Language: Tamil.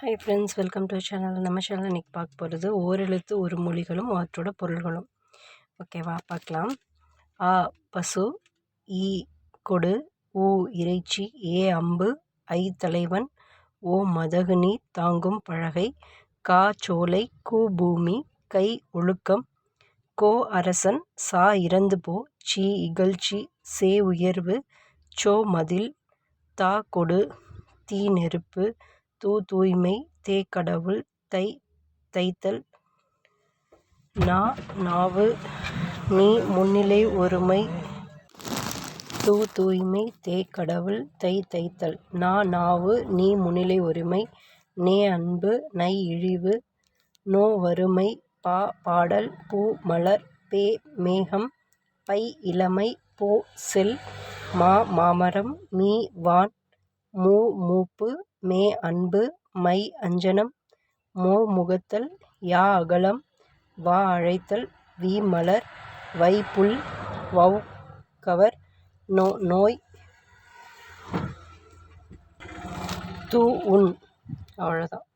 Hi friends welcome to channel நம்ம சேனல் இன்றைக்கி பார்க்க போகிறது ஓரெழுத்து ஒரு மொழிகளும் அவற்றோட பொருள்களும். ஓகேவா பார்க்கலாம். ஆ பசு ஈ கொடு ஊ இறைச்சி ஏ அம்பு ஐ தலைவன் ஓ மதகுனி தாங்கும் பழகை கா சோலை கூ பூமி கை ஒழுக்கம் கோ அரசன் சா இறந்து போ சி இகழ்ச்சி சே உயர்வு சோ மதில் தா கொடு தீ நெருப்பு தூதூய்மை தூய்மை தே கடவுள் தை தைத்தல் நா நாவு நீ முன்னிலை ஒருமை தூதூய்மை தூய்மை தே கடவுள் தை தைத்தல் நா நாவு நீ முன்னிலை ஒருமை நே அன்பு நை இழிவு நோ வறுமை பா பாடல் பூ மலர் பே மேகம் பை இளமை போ செல் மா மாமரம் மீ வான் மூ மூப்பு மே அன்பு மை அஞ்சனம் மோ முகத்தல் யா அகலம் வா அழைத்தல் வி மலர் வை புல் வவ் கவர் நோ நோய் து உன். அவ்வளோதான்